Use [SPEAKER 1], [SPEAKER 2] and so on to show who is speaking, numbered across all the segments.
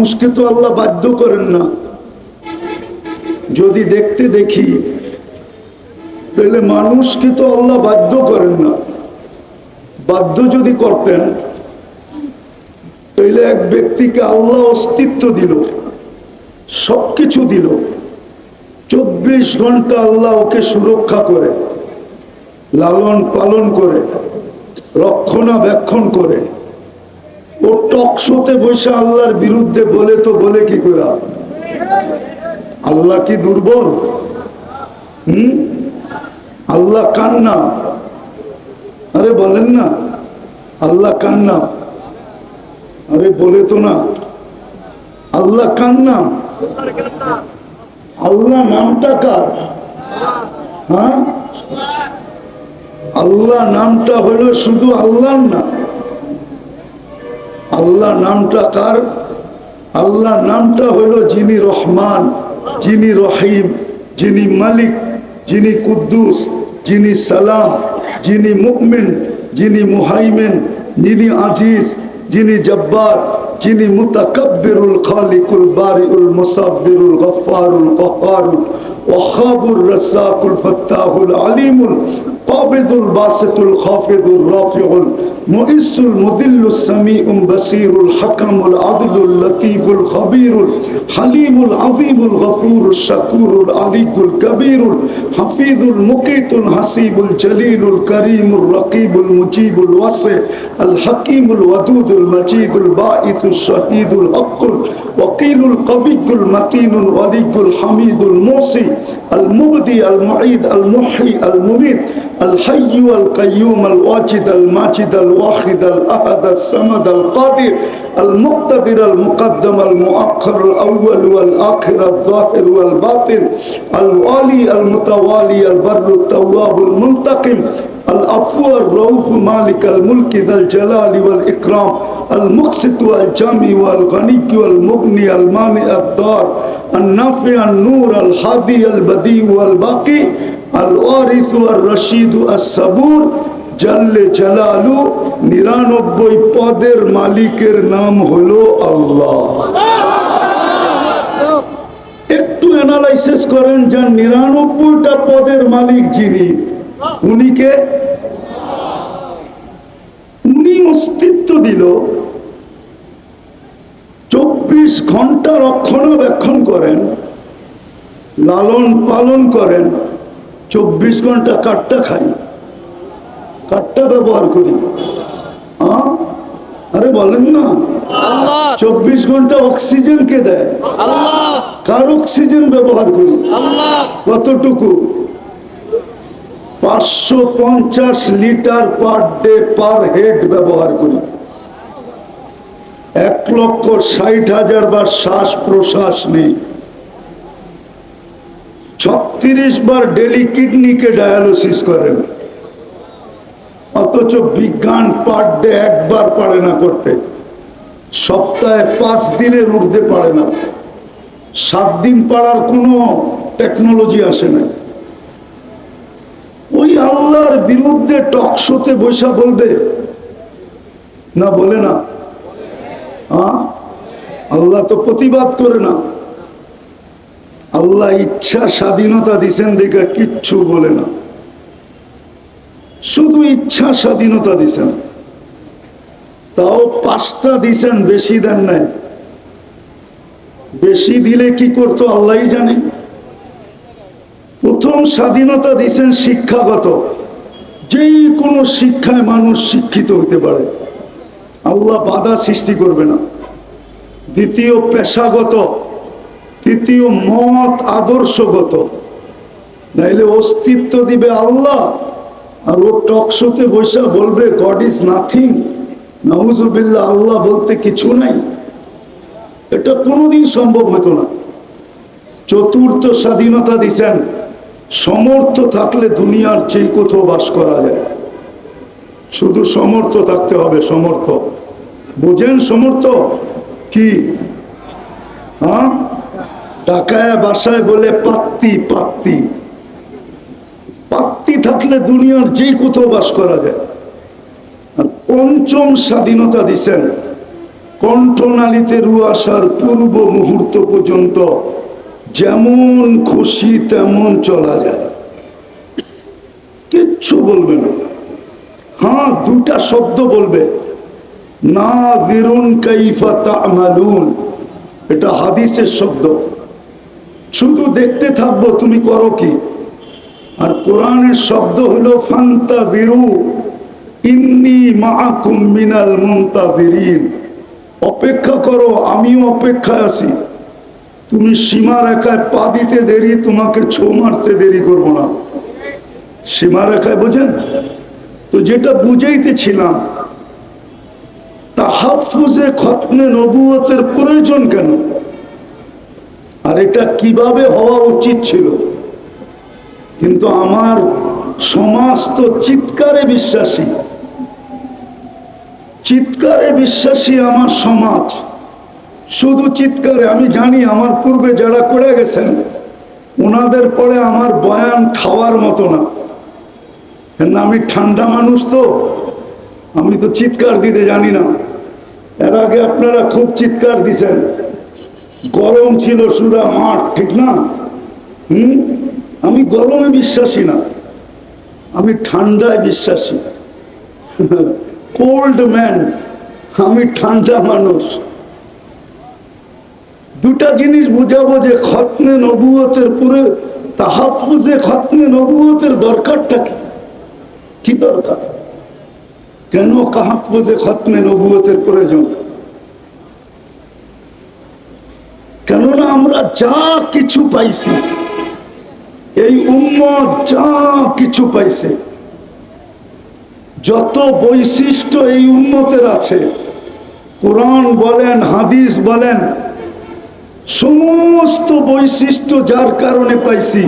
[SPEAKER 1] মানুষকে তো আল্লাহ বাধ্য করেন না। যদি দেখতে দেখি, তাহলে মানুষকে তো আল্লাহ বাধ্য করেন না। বাধ্য যদি করতেন তাইলে এক ব্যক্তিকে আল্লাহ অস্তিত্ব দিল, সবকিছু দিল। চব্বিশ ঘণ্টা আল্লাহ ওকে সুরক্ষা করে লালন পালন করে, রক্ষণাবেক্ষণ করে। ও টকশোতে বসে আল্লাহর বিরুদ্ধে বলে তো বলে কি করে আল্লাহ কি দুর্বল? হম? আল্লাহ কান্না। আরে বলেন না, আল্লাহ কান্না। আরে বলে তো না, আল্লাহ কান্না। আল্লাহ নামটা কার? হ্যাঁ? আল্লাহ নামটা হলো শুধু আল্লাহর না। আল্লাহ নামটা কার? আল্লাহ নামটা হলো যিনি রহমান, যিনি রহিম, যিনি মালিক, যিনি কুদ্দুস, যিনি সালাম, যিনি মুকমিন যিনি মুহাইমেন, যিনি আজিজ, যিনি জব্বার, যিনি মুতাকাব্বিরুল খালিকুল বারিউল মুসাব্বিরুল গফফারুল কহ্হারুল ওয়াহাবুর রাজ্জাকুল ফাত্তাহুল আলিমুল قابض الباسط الخافض الرافع المؤس المذل السميع بصير الحكم العدل اللطيف الخبير الحليم العظيم الغفور الشكور العلي الكبير الحفيظ المقيت الحسيب الجليل الكريم الرقيب المجيب الواسع الحكيم الودود المجيد الباعث الشهيد الحق الوكيل القوي المتين الولي الحميد الموصي المبدي المعيد المحيي المميت الحي القيوم الواجد الماجد الواحد الأحد الصمد القادر المقتدر المقدم المؤخر الأول والآخر الظاهر والباطن الوالي المتوالي البر التواب المنتقم العفو الرؤوف مالك الملك ذا الجلال والإكرام المقسط والجامع والغني والمغني المانع الدار النافع النور الهادي البديع والباقي আল ওয়ারিসু আর রশিদু আর সাবুর জাল্লে জালালু, নিরানব্বই পদের একটু অ্যানালাইসিস করেন নিরানব্বইটা পদের মালিক যিনি উনিকে উনি অস্তিত্ব দিল, চব্বিশ ঘণ্টা রক্ষণাবেক্ষণ করেন, লালন পালন করেন চব্বিশ ঘণ্টা কাঠটা খাই। কাঠটা ব্যবহার করি? আরে বলেন না। চব্বিশ ঘণ্টা অক্সিজেন কে দেয়? কার অক্সিজেন ব্যবহার করি? কতটুকু? পাঁচশো পঞ্চাশ litre per day per head ব্যবহার করি। এক লক্ষ ষাট হাজার বার শ্বাস প্রশ্বাস নেই। ছত্রিশ বার ডেলি কিডনিকে ডায়ালিসিস করেন। অথচ বিজ্ঞান পার ডে একবার পারে না করতে। সপ্তাহে পাঁচ দিনের ঊর্ধ্বে পারে না। সাত দিন পাড়ার কোনো টেকনোলজি আসে না। ওই আল্লাহর বিরুদ্ধে টকশোতে বৈশা বলবে, না বলে না? আল্লাহ তো প্রতিবাদ করে না। আল্লাহ ইচ্ছা স্বাধীনতা দিছেন দেখে কিচ্ছু বলে না। শুধু ইচ্ছা স্বাধীনতা দিছেন। তাও পাঁচটা দিছেন, বেশি দেন নাই। বেশি দিলে কি করতো আল্লাহই জানে। প্রথম স্বাধীনতা দিছেন শিক্ষাগত। যেই কোনো শিক্ষায় মানুষ শিক্ষিত হতে পারে। আল্লাহ বাধা সৃষ্টি করবে না। দ্বিতীয় পেশাগত তৃতীয় মত আদর্শগত। নাইলে অস্তিত্ব দিবে আল্লাহ, আর ও টকশোতে বসে বলবে গড ইজ নাথিং নাউজুবিল্লাহ আল্লাহ বলতে কিছু নাই। এটা কোনোদিন সম্ভব হতো না। চতুর্থ স্বাধীনতা দিছেন, সমর্থ থাকলে দুনিয়ার যেই কোথাও বাস করা যায়। শুধু সমর্থ থাকতে হবে, সমর্থ। বোঝেন সমর্থ? কি? হ্যাঁ? টাকায় বাসায় বলে পাত্তি পাত্তি। পাত্তি থাকলে দুনিয়ার যে কোথাও বাস করা যায়। আর পঞ্চম স্বাধীনতা দিছেন। কণ্ঠনালীতে রু আসার পূর্ব মুহূর্ত পর্যন্ত যেমন খুশি তেমন চলা যায়। কিচ্ছু বলবে না। হ্যাঁ দুটা শব্দ বলবে। না, বেরুন কাইফা তামালুন। এটা হাদিসের শব্দ। শুধু দেখতে থাকব, তুমি করো কি? আর কোরআনের শব্দ হলো ফান্তা বিরু ইন্নি মিনাল মুনতাযিরিন অপেক্ষা করো, আমিও অপেক্ষায় আছি। তুমি সীমা রেখায় পা দিতে দেরি, তোমাকে ছো মারতে দেরি করব না। সীমা রেখায়, বোঝেন? তো যেটা বুঝাইতেছিলাম, তাহাফুজে খতনে নবুয়তের প্রয়োজন কেন? আর এটা কীভাবে হওয়া উচিত ছিল? কিন্তু আমার সমাজ তো চিৎকারে বিশ্বাসী। চিৎকারে বিশ্বাসী আমার সমাজ। শুধু চিৎকারে, আমি জানি আমার পূর্বে যারা করে গেছেন, ওনাদের পরে আমার বয়ান খাওয়ার মতো না। কেন আমি ঠান্ডা মানুষ তো, আমি তো চিৎকার দিতে জানি না। এর আগে আপনারা খুব চিৎকার দিছেন। গরম ছিল সুরা মাঠ, ঠিক না? হুম? আমি গরমে বিশ্বাসী না। আমি ঠান্ডায় বিশ্বাসী। কোল্ড ম্যান, আমি ঠান্ডা মানুষ। দুটা জিনিস বুঝাবো যে খতনে নবুয়তের পুরো তাহাফুজে খতনে নবুয়তের দরকারটা কি? কি দরকার? কেন কাহাফুজে খতমে নবুয়তের প্রয়োজন? কেননা আমরা যা কিছু পাইছি, এই উম্মত যা কিছু পাইছে, যত বৈশিষ্ট্য এই উন্মতের আছে, কোরআন বলেন, হাদিস বলেন, সমস্ত বৈশিষ্ট্য যার কারণে পাইছি,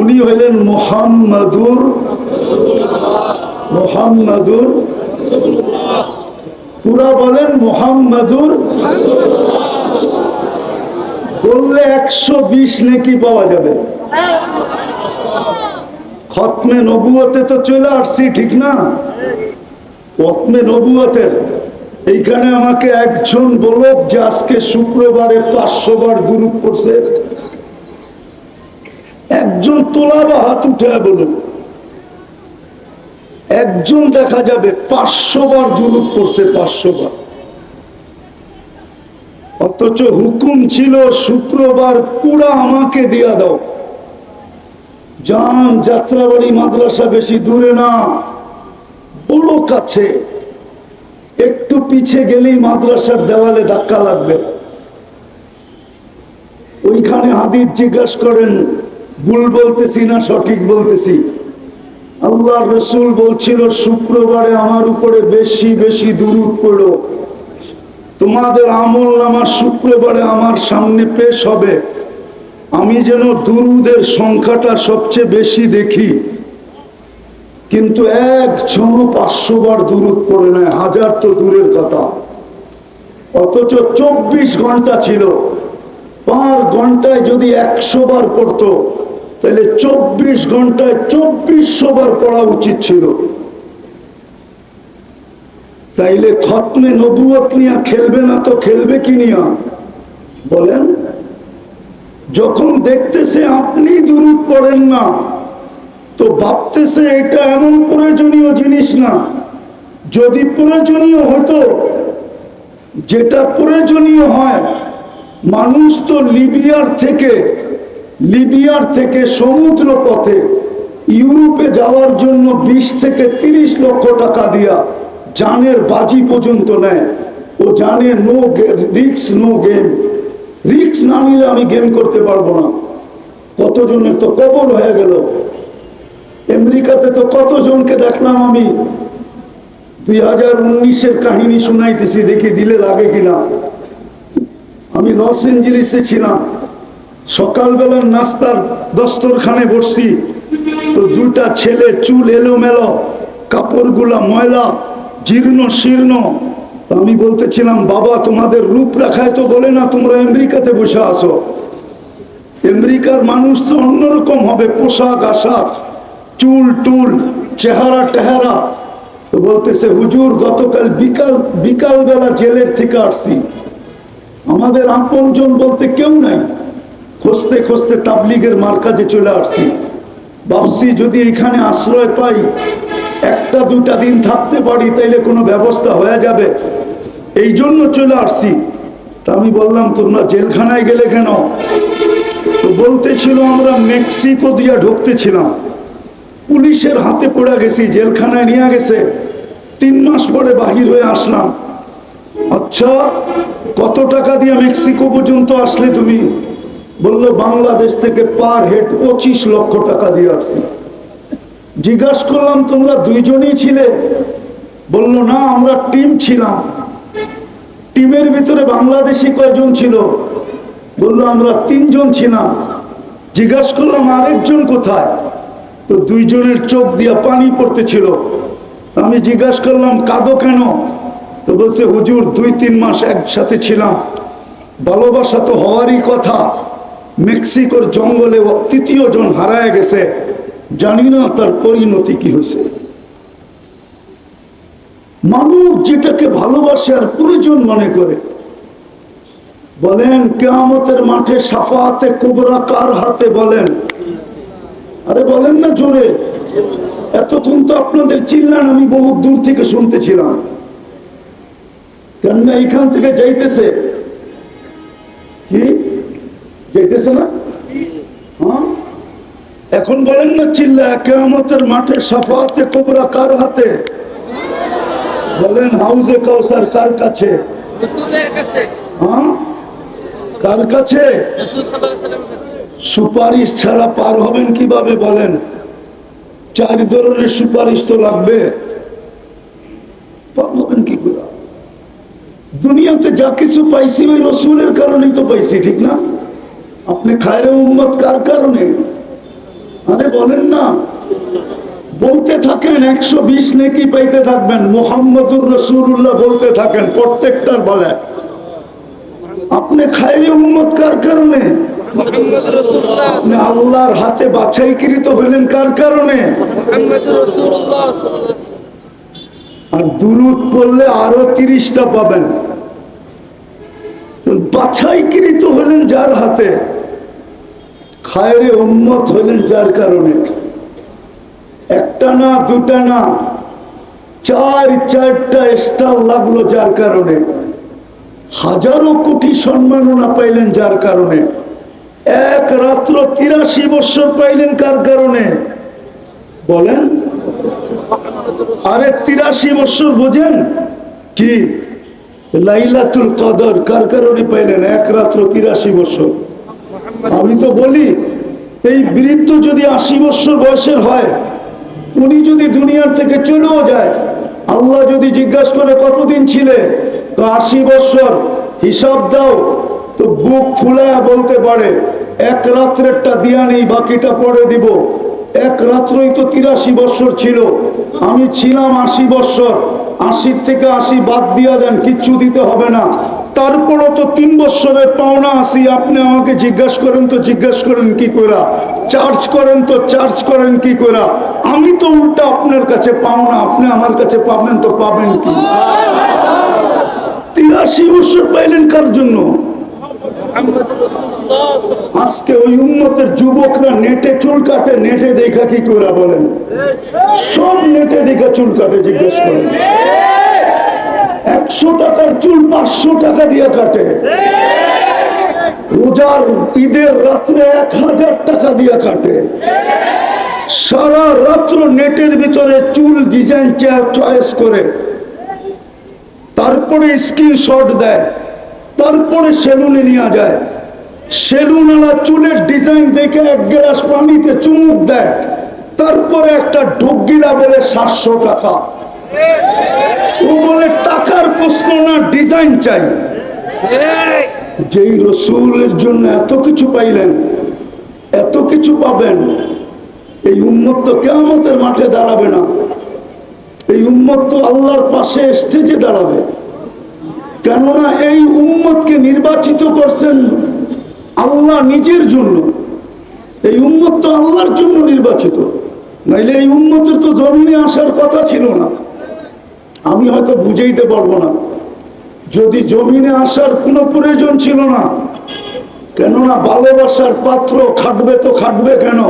[SPEAKER 1] উনি হইলেন মোহাম্মদুর মোহাম্মদুর পুরা বলেন মোহাম্মদুর বললে একশো বিশ নেকি পাওয়া যাবে। খতমে নবুয়তে তো চলে আসছি, ঠিক না? খতমে নবুয়তের। এইখানে আমাকে একজন বলক যে আজকে শুক্রবারে পাঁচশো বার দুরুদ করছে একজন তোলা বা হাত উঠে বলুক। একজন দেখা যাবে পাঁচশো বার দুরুদ পড়ছে পাঁচশো বার অথচ হুকুম ছিল শুক্রবার পুরা আমাকে দিয়া দাও। যান যাত্রাবাড়ি, মাদ্রাসা বেশি দূরে না, বড় কাছে। একটু পিছে গেলেই মাদ্রাসার দেওয়ালে ধাক্কা লাগবে। ওইখানে হাদিস জিজ্ঞাসা করেন, ভুল বলতেছি না, সঠিক বলতেছি? আল্লাহ রসুল বলছিল, শুক্রবারে আমার উপরে বেশি বেশি দুরুদ পড়ো। তোমাদের আমল আমার শুক্রবারে আমার সামনে পেশ হবে। আমি যেন দুরুদের সংখ্যাটা সবচেয়ে বেশি দেখি। কিন্তু একজনও পাঁচশো বার দূরত পড়ে নেয়, হাজার তো দূরের কথা। অথচ চব্বিশ ঘণ্টা ছিল। পার ঘন্টায় যদি একশো বার পড়তো, তাহলে চব্বিশ ঘন্টায় চব্বিশশো বার পড়া উচিত ছিল। তাইলে খতমে নবুয়ত নিয়ে খেলবে না তো খেলবে কি নিয়া? বলেন, যখন দেখতেছে আপনি দূরত পড়েন না, তো ভাবতেছে এটা এমন প্রয়োজনীয় জিনিস না। যদি প্রয়োজনীয় হতো, যেটা প্রয়োজনীয় হয়, মানুষ তো লিবিয়ার থেকে লিবিয়ার থেকে সমুদ্র পথে ইউরোপে যাওয়ার জন্য বিশ থেকে তিরিশ লক্ষ টাকা দিয়া জানের বাজি পর্যন্ত নেয়। ও জানে নো রিক্স নো গেম রিক্স না নিলে আমি গেম করতে পারব না। কতজনের তো কবর হয়ে গেল। আমেরিকাতে তো কতজনকে দেখলাম আমি? দুই হাজার উনিশের কাহিনী শুনাইতেছি, দেখি দিলে লাগে কিনা। আমি লস এঞ্জেলিসে ছিলাম। সকালবেলার নাস্তার দস্তরখানে বসছি। তো দুটা ছেলে চুল এলোমেলো, কাপড়গুলা ময়লা জীর্ণ শীর্ণ। আমি বলতেছিলাম, বাবা, তোমাদের রূপরেখায় তো বলে না তোমরা আমেরিকাতে বসে আসো আমেরিকার মানুষ তো অন্যরকম হবে, পোশাক, আশাক, চুল, টুল, চেহারা, টেহারা। তো বলতেছে, হুজুর, গতকাল বিকাল, বিকালবেলা জেলের থেকে আসছি। আমাদের আপনজন বলতে কেউ নাই। খুঁজতে খুঁজতে তাবলিগের মার্কাজে চলে আসছি। ভাবছি যদি এখানে আশ্রয় পাই একটা দুটা দিন থাকতে পারি, তাইলে কোনো ব্যবস্থা হয়ে যাবে। এই জন্য চলে আসছি। তা আমি বললাম, তোমরা জেলখানায় গেলে কেন? তো বলতেছিল, আমরা মেক্সিকো দিয়া ঢুকতেছিলাম। পুলিশের হাতে পড়ে গেছি, জেলখানায় নিয়ে গেছে। তিন মাস পরে বাহির হয়ে আসলাম। আচ্ছা কত টাকা দিয়ে মেক্সিকো পর্যন্ত আসলে তুমি? বলল, বাংলাদেশ থেকে পার হেড পঁচিশ লক্ষ টাকা দিয়ে আসছি। জিজ্ঞাসা করলাম, তোমরা দুইজনই ছিলে? বলল, না, আমরা টিম ছিলাম। টিমের ভিতরে বাংলাদেশি কয়জন ছিল? বলল, আমরা তিনজন ছিলাম। জিজ্ঞাসা করলাম, আরেকজন কোথায়? তো দুইজনের চোখ দিয়া পানি পড়তেছিল। আমি জিজ্ঞাসা করলাম, কাঁদো কেন? তো বলছে, হুজুর, দুই তিন মাস একসাথে ছিলাম। ভালোবাসা তো হওয়ারই কথা। মেক্সিকোর জঙ্গলে তৃতীয় জন হারায় গেছে। জানি না তার পরিণতি কি হয়েছে। মানুষ যেটাকে ভালোবাসে আর প্রয়োজন মনে করে, বলেন, কেয়ামতের মাঠে সাফাতে কোবরা কার হাতে বলেন? আরে বলেন না জোরে। এতক্ষণ তো আপনাদের চিল্লান, আমি বহু দূর থেকে শুনতেছিলাম। কেননা এখান থেকে যাইতেছে। কি? যাইতেছে না? হ্যাঁ? এখন বলেন না চিল্লা কেয়ামতের মাঠে সাফাতে কোবরা কার হাতে? বলেন হাউজে কাউসার কার কাছে? হ্যাঁ? কার কাছে। সুপারিশ ছাড়া পার হবেন কীভাবে বলেন? চার ধরনের সুপারিশ তো লাগবে। পার হবেন কি করে? দুনিয়াতে যা কিছু পাইছি ওই রসুলের কারণেই তো পাইছি ঠিক না? আপনি খায়রে উম্মত কার কারণে? আরে বলেন না। বলতে থাকেন একশো বিশ নেকি পাইতে থাকবেন মোহাম্মদুর রসুল্লাহ বলতে থাকেন প্রত্যেকটার বলে। আপনি খায়রে উম্মত কার কারণে? আপনি আল্লাহর হাতে বাছাইকৃত হইলেন কার কারণে। আর দুরুদ পড়লে আরও তিরিশটা পাবেন। বাছাইকৃত হলেন যার হাতে। খায়রে উম্মত হলেন যার কারণে। একটা না, দুটা না, চার, চারটা স্টার লাগল যার কারণে। হাজারো কোটি সম্মাননা পাইলেন যার কারণে। এক রাত্র তিরাশি বছর পাইলেন কার কারণে? বলেন। আরে তিরাশি বছর বোঝেন? কি? লাইলাতুল কদর কার কারণে পাইলেন? এক রাত্র তিরাশি বছর। আমি তো বলি, এই বৃদ্ধ যদি আশি বছর বয়সের হয়, উনি যদি দুনিয়ার থেকে চলেও যায়, আল্লাহ যদি জিজ্ঞাসা করে কতদিন ছিলে, তো আশি বছর হিসাব দাও, তো বুক ফুলায়া বলতে পারে, এক রাত্রেরটা দিয়া নেই, বাকিটা পরে দিব। এক রাত্রই তো তিরাশি বছর ছিল, আমি ছিলাম আশি বছর। আশির থেকে আশি বাদ দিয়া দেন, কিচ্ছু দিতে হবে না। তারপরও তো তিন বছরের পাওনা আসি আপনি আমাকে জিজ্ঞাসা করেন তো জিজ্ঞেস করেন কি করা চার্জ করেন তো চার্জ করেন কি করা আমি তো উল্টা আপনার কাছে পাওনা, আপনি আমার কাছে পাবেন তো পাবেন কি? তিরাশি বছর পাইলেন কার জন্য? আজকে ওই উন্নতের যুবকরা নেটে চুল কাটে, নেটে দেখা কি বলেন? সব নেটে দেখা চুল কাটে, জিজ্ঞেস করেন। একশো টাকার চুল পাঁচশো টাকা দিয়ে কাটে। রোজার ঈদের রাত্রে এক হাজার টাকা দিয়ে কাটে। সারা রাত্র নেটের ভিতরে চুল ডিজাইন চয়েস করে। তারপরে স্ক্রিনশট দেয়। তারপরে সেলুনে নিয়ে যায়। সেলুনওয়ালা চুলের ডিজাইন দেখে এক গ্লাস পানিতে চুমুক দেয়। তারপরে একটা ঢুকিলা বলে সাতশো টাকা। ও বলে, টাকার প্রশ্ন না, ডিজাইন চাই। যেই রসুলের জন্য এত কিছু পাইলেন, এত কিছু পাবেন, এই উন্মত তো কেমতের মাঠে দাঁড়াবে না। এই উন্মত তো আল্লাহর পাশে স্টেজে দাঁড়াবে। কেননা এই উম্মতকে নির্বাচিত করছেন আল্লাহ নিজের জন্য। এই উম্মত তো আল্লাহর জন্য নির্বাচিত। নাইলে এই উম্মতের তো জমিনে আসার কথা ছিল না। আমি হয়তো বুঝাইতে পারব না। যদি জমিনে আসার কোনো প্রয়োজন ছিল না, কেননা ভালোবাসার পাত্র খাটবে তো খাটবে কেন?